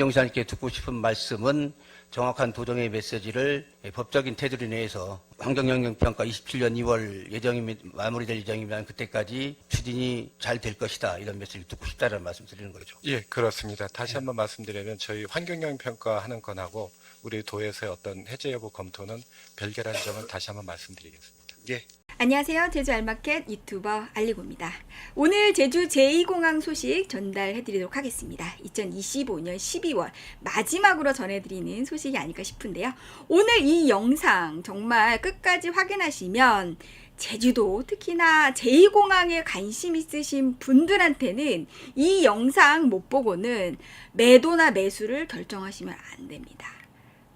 행정사님께 듣고 싶은 말씀은 정확한 도정의 메시지를 법적인 테두리 내에서 환경영향평가 27년 2월 예정이 마무리될 예정이면 그때까지 추진이 잘 될 것이다 이런 메시지를 듣고 싶다는 말씀 드리는 거죠. 예, 그렇습니다. 다시 한번 말씀드리면 저희 환경영향 평가 하는 건하고 우리 도에서의 어떤 해제 여부 검토는 별개라는 점을 다시 한번 말씀드리겠습니다. 예. 안녕하세요. 제주 알마켓 유튜버 알리고입니다. 오늘 제주 제2공항 소식 전달해 드리도록 하겠습니다. 2025년 12월 마지막으로 전해드리는 소식이 아닐까 싶은데요. 오늘 이 영상 정말 끝까지 확인하시면 제주도 특히나 제2공항에 관심 있으신 분들한테는 이 영상 못 보고는 매도나 매수를 결정하시면 안 됩니다.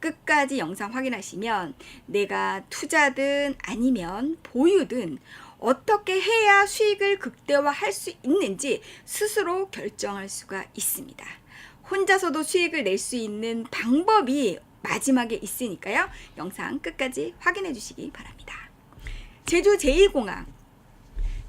끝까지 영상 확인하시면 내가 투자든 아니면 보유든 어떻게 해야 수익을 극대화할 수 있는지 스스로 결정할 수가 있습니다. 혼자서도 수익을 낼 수 있는 방법이 마지막에 있으니까요. 영상 끝까지 확인해 주시기 바랍니다. 제주 제2공항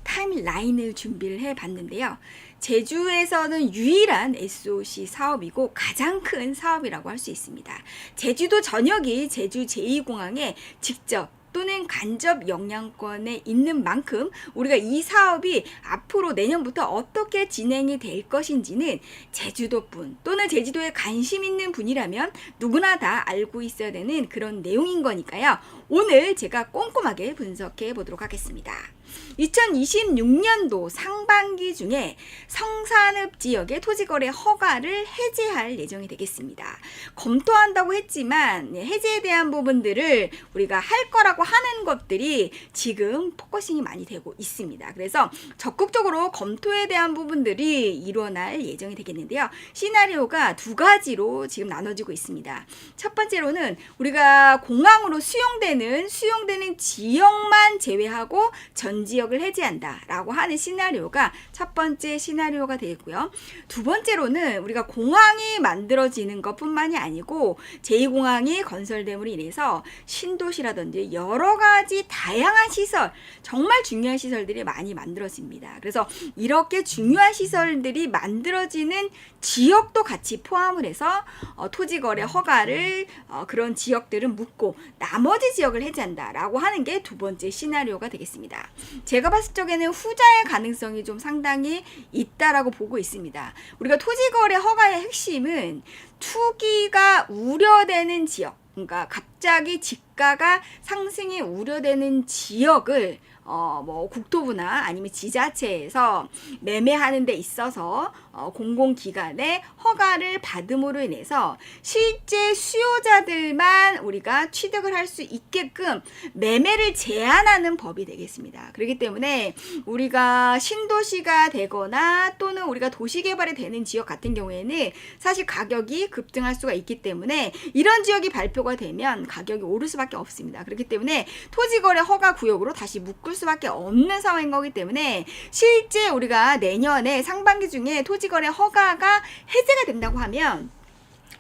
타임라인을 준비를 해 봤는데요. 제주에서는 유일한 SOC 사업이고 가장 큰 사업이라고 할 수 있습니다. 제주도 전역이 제주 제2공항에 직접 또는 간접 영향권에 있는 만큼 우리가 이 사업이 앞으로 내년부터 어떻게 진행이 될 것인지는 제주도분 또는 제주도에 관심 있는 분이라면 누구나 다 알고 있어야 되는 그런 내용인 거니까요. 오늘 제가 꼼꼼하게 분석해 보도록 하겠습니다. 2026년도 상반기 중에 성산읍 지역의 토지거래 허가를 해제할 예정이 되겠습니다. 검토한다고 했지만 네, 해제에 대한 부분들을 우리가 할 거라고 하는 것들이 지금 포커싱이 많이 되고 있습니다. 그래서 적극적으로 검토에 대한 부분들이 일어날 예정이 되겠는데요. 시나리오가 두 가지로 지금 나눠지고 있습니다. 첫 번째로는 우리가 공항으로 수용되는 수용되는 지역만 제외하고 전 지역을 해제한다 라고 하는 시나리오가 첫 번째 시나리오가 되겠고요. 두 번째로는 우리가 공항이 만들어지는 것 뿐만이 아니고 제2공항이 건설됨으로 인해서 신도시라든지 여러 가지 다양한 시설, 정말 중요한 시설들이 많이 만들어집니다. 그래서 이렇게 중요한 시설들이 만들어지는 지역도 같이 포함을 해서 어, 토지 거래 허가를 어, 그런 지역들은 묻고 나머지 지역을 해제한다라고 하는 게 두 번째 시나리오가 되겠습니다. 제가 봤을 적에는 후자의 가능성이 좀 상당히 있다라고 보고 있습니다. 우리가 토지거래 허가의 핵심은 투기가 우려되는 지역, 그러니까 갑자기 집가가 상승이 우려되는 지역을 어, 뭐, 국토부나 아니면 지자체에서 매매하는 데 있어서 어, 공공기관의 허가를 받음으로 인해서 실제 수요자들만 우리가 취득을 할 수 있게끔 매매를 제한하는 법이 되겠습니다. 그렇기 때문에 우리가 신도시가 되거나 또는 우리가 도시개발이 되는 지역 같은 경우에는 사실 가격이 급등할 수가 있기 때문에 이런 지역이 발표가 되면 가격이 오를 수밖에 없습니다. 그렇기 때문에 토지거래 허가 구역으로 다시 묶을 수밖에 없는 상황인 거기 때문에 실제 우리가 내년에 상반기 중에 토지 거래 허가가 해제가 된다고 하면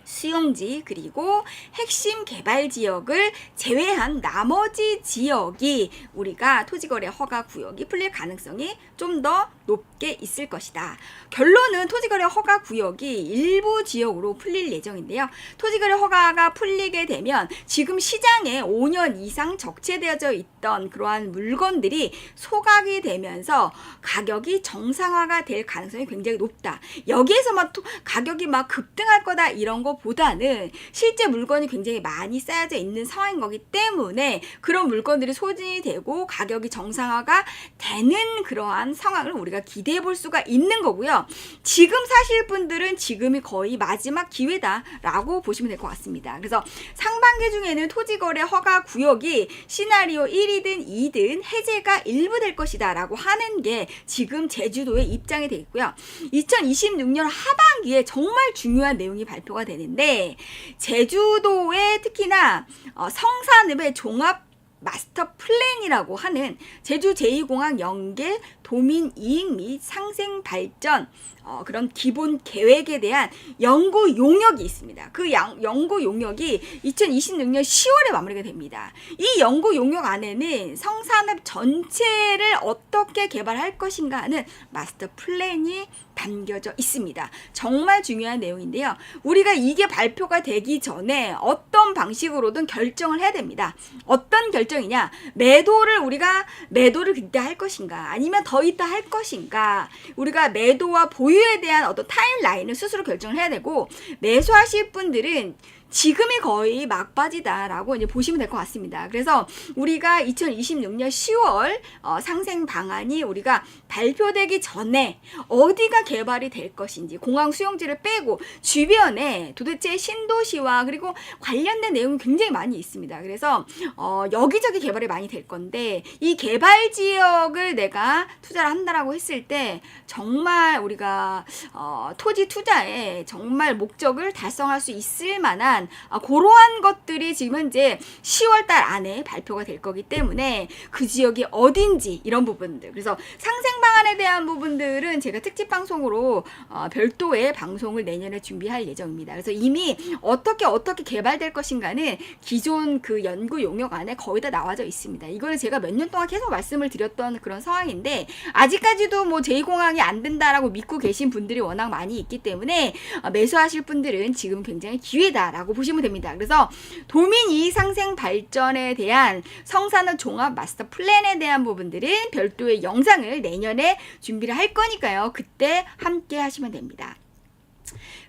수용지 그리고 핵심 개발 지역을 제외한 나머지 지역이 우리가 토지거래 허가 구역이 풀릴 가능성이 좀 더 높게 있을 것이다. 결론은 토지거래 허가 구역이 일부 지역으로 풀릴 예정인데요. 토지거래 허가가 풀리게 되면 지금 시장에 5년 이상 적체되어져 있던 그러한 물건들이 소각이 되면서 가격이 정상화가 될 가능성이 굉장히 높다. 여기에서 막 토- 가격이 막 급등할 거다 이런 거보다는 실제 물건이 굉장히 많이 쌓여져 있는 상황인 거기 때문에 그런 물건들이 소진이 되고 가격이 정상화가 되는 그러한 상황을 우리가 기대해 볼 수가 있는 거고요. 지금 사실 분들은 지금이 거의 마지막 기회다라고 보시면 될 것 같습니다. 그래서 상반기 중에는 토지 거래 허가 구역이 시나리오 1이든 2든 해제가 일부 될 것이다라고 하는 게 지금 제주도의 입장이 되어 있고요. 2026년 하반기에 정말 중요한 내용이 발표가 되는데 제주도에 특히나 어, 성산읍의 종합 마스터 플랜이라고 하는 제주 제2공항 연계 도민 이익 및 상생 발전 어, 그런 기본 계획에 대한 연구 용역이 있습니다. 그 양- 연구 용역이 2026년 10월에 마무리가 됩니다. 이 연구 용역 안에는 성산업 전체를 어떻게 개발할 것인가 하는 마스터 플랜이 담겨져 있습니다. 정말 중요한 내용인데요. 우리가 이게 발표가 되기 전에 어떤 방식으로든 결정을 해야 됩니다. 어떤 결정이냐? 매도를 우리가 매도를 그때 할 것인가? 아니면 더 있다 할 것인가? 우리가 매도와 보유에 대한 어떤 타임라인을 스스로 결정을 해야 되고 매수하실 분들은 지금이 거의 막바지다라고 이제 보시면 될 것 같습니다. 그래서 우리가 2026년 10월 어, 상생 방안이 우리가 발표되기 전에 어디가 개발이 될 것인지 공항 수용지를 빼고 주변에 도대체 신도시와 그리고 관련된 내용이 굉장히 많이 있습니다. 그래서 어, 여기저기 개발이 많이 될 건데 이 개발 지역을 내가 투자를 한다라고 했을 때 정말 우리가 어, 토지 투자에 정말 목적을 달성할 수 있을 만한 아, 그러한 것들이 지금 현재 10월 달 안에 발표가 될 거기 때문에 그 지역이 어딘지 이런 부분들. 그래서 상생 방 안에 대한 부분들은 제가 특집 방송으로 어, 별도의 방송을 내년에 준비할 예정입니다. 그래서 이미 어떻게 어떻게 개발될 것인가는 기존 그 연구 용역 안에 거의 다 나와져 있습니다. 이거는 제가 몇 년 동안 계속 말씀을 드렸던 그런 상황인데 아직까지도 뭐 제2공항이 안 된다라고 믿고 계신 분들이 워낙 많이 있기 때문에 어, 매수하실 분들은 지금 굉장히 기회다라고 보시면 됩니다. 그래서 도민 이익 상생 발전에 대한 성산업 종합 마스터 플랜에 대한 부분들은 별도의 영상을 내년에 준비를 할 거니까요. 그때 함께 하시면 됩니다.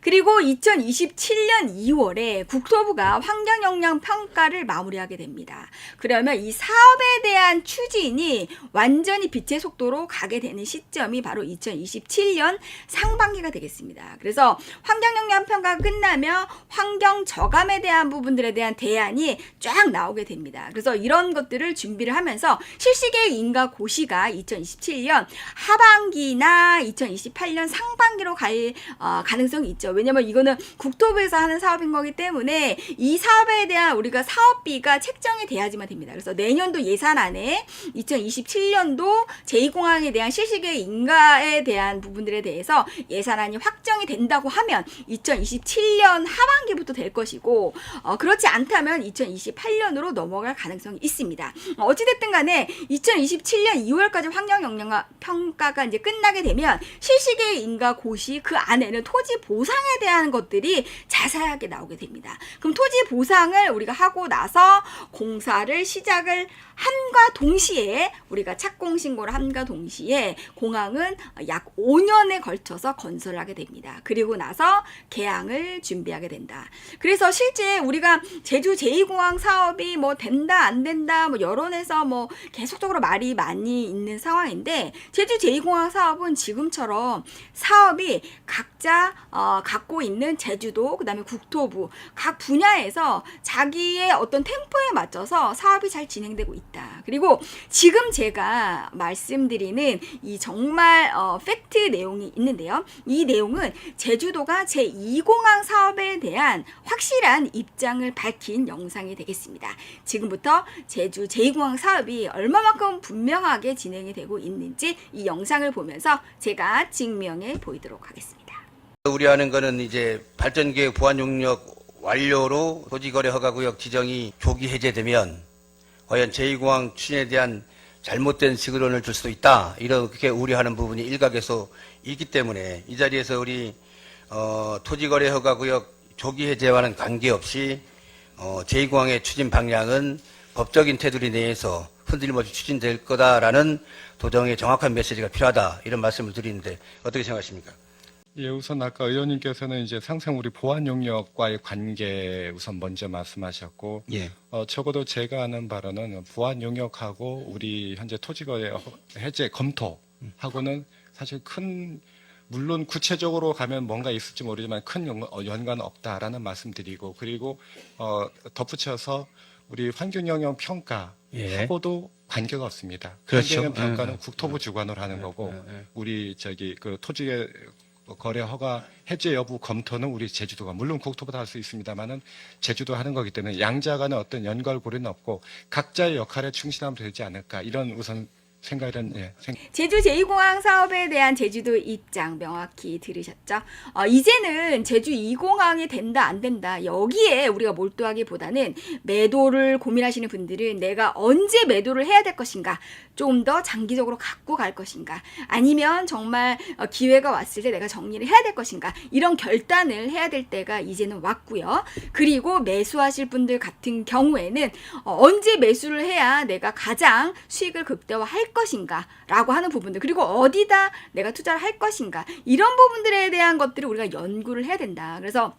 그리고 2027년 2월에 국토부가 환경 영향 평가를 마무리하게 됩니다. 그러면 이 사업에 대한 추진이 완전히 빛의 속도로 가게 되는 시점이 바로 2027년 상반기가 되겠습니다. 그래서 환경 영향 평가가 끝나면 환경 저감에 대한 부분들에 대한 대안이 쫙 나오게 됩니다. 그래서 이런 것들을 준비를 하면서 실시계획 인가 고시가 2027년 하반기나 2028년 상반기로 갈 어, 가능성이 있죠. 왜냐면 이거는 국토부에서 하는 사업인 거기 때문에 이 사업에 대한 우리가 사업비가 책정이 돼야지만 됩니다. 그래서 내년도 예산 안에 2027년도 제2공항에 대한 실시계획 인가에 대한 부분들에 대해서 예산안이 확정이 된다고 하면 2027년 하반기부터 될 것이고 어, 그렇지 않다면 2028년으로 넘어갈 가능성이 있습니다. 어, 어찌됐든 간에 2027년 2월까지 환경 영향 평가가 이제 끝나게 되면 실시계획 인가 고시 그 안에는 토지 보상 에 대한 것들이 자세하게 나오게 됩니다. 그럼 토지 보상을 우리가 하고 나서 공사를 시작을 함과 동시에 우리가 착공 신고를 함과 동시에 공항은 약 5년에 걸쳐서 건설을 하게 됩니다. 그리고 나서 개항을 준비하게 된다. 그래서 실제 우리가 제주 제2공항 사업이 뭐 된다 안 된다 뭐 여론에서 뭐 계속적으로 말이 많이 있는 상황인데 제주 제2공항 사업은 지금처럼 사업이 각자 어, 갖고 있는 제주도 그 다음에 국토부 각 분야에서 자기의 어떤 템포에 맞춰서 사업이 잘 진행되고 있다. 그리고 지금 제가 말씀드리는 이 정말 어, 팩트 내용이 있는데요. 이 내용은 제주도가 제2공항 사업에 대한 확실한 입장을 밝힌 영상이 되겠습니다. 지금부터 제주 제2공항 사업이 얼마만큼 분명하게 진행이 되고 있는지 이 영상을 보면서 제가 증명해 보이도록 하겠습니다. 우려하는 거는 이제 발전계획 보완 용역 완료로 토지거래 허가구역 지정이 조기 해제되면 과연 제2공항 추진에 대한 잘못된 시그널을 줄 수도 있다. 이렇게 우려하는 부분이 일각에서 있기 때문에 이 자리에서 우리 어, 토지거래 허가구역 조기 해제와는 관계없이 어, 제2공항의 추진 방향은 법적인 테두리 내에서 흔들림 없이 추진될 거다라는 도정의 정확한 메시지가 필요하다. 이런 말씀을 드리는데 어떻게 생각하십니까? 예, 우선 아까 의원님께서는 이제 상생 우리 보안 용역과의 관계 우선 먼저 말씀하셨고 예. 어, 적어도 제가 아는 바로는 보안 용역하고 우리 현재 토지거래 해제 검토하고는 사실 큰 물론 구체적으로 가면 뭔가 있을지 모르지만 큰 연- 어, 연관은 없다라는 말씀드리고 그리고 어, 덧붙여서 우리 환경 영향 평가하고도 관계가 없습니다. 예. 그렇죠. 환경 평가는 예, 예. 국토부 주관으로 하는 거고 예, 예. 우리 저기 그 토지 거래 허가 해제 여부 검토는 우리 제주도가 물론 국토부도 할 수 있습니다만은 제주도 하는 거기 때문에 양자 간의 어떤 연결고리는 없고 각자의 역할에 충실하면 되지 않을까 이런 우선 생각은 예, 생, 제주 제2공항 사업에 대한 제주도 입장 명확히 들으셨죠? 어, 이제는 제주 2공항이 된다 안 된다 여기에 우리가 몰두하기보다는 매도를 고민하시는 분들은 내가 언제 매도를 해야 될 것인가 좀 더 장기적으로 갖고 갈 것인가 아니면 정말 어, 기회가 왔을 때 내가 정리를 해야 될 것인가 이런 결단을 해야 될 때가 이제는 왔고요. 그리고 매수하실 분들 같은 경우에는 어, 언제 매수를 해야 내가 가장 수익을 극대화할 것인가 라고 하는 부분들. 그리고 어디다 내가 투자를 할 것인가? 이런 부분들에 대한 것들을 우리가 연구를 해야 된다. 그래서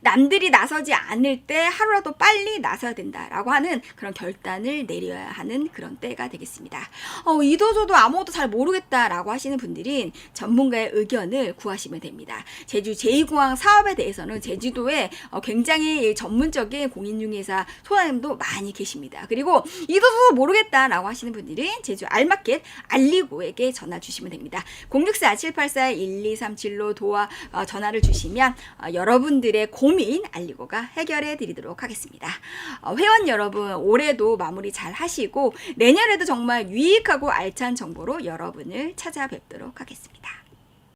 남들이 나서지 않을 때 하루라도 빨리 나서야 된다라고 하는 그런 결단을 내려야 하는 그런 때가 되겠습니다. 어, 이도저도 아무것도 잘 모르겠다라고 하시는 분들은 전문가의 의견을 구하시면 됩니다. 제주 제2공항 사업에 대해서는 제주도에 어, 굉장히 전문적인 공인중개사 소장님도 많이 계십니다. 그리고 이도저도 모르겠다라고 하시는 분들은 제주 알마켓 알리고에게 전화 주시면 됩니다. 064-784-1237로 도와 어, 전화를 주시면 어, 여러분들의 고민 알리고가 해결해 드리도록 하겠습니다. 어, 회원 여러분 올해도 마무리 잘 하시고 내년에도 정말 유익하고 알찬 정보로 여러분을 찾아뵙도록 하겠습니다.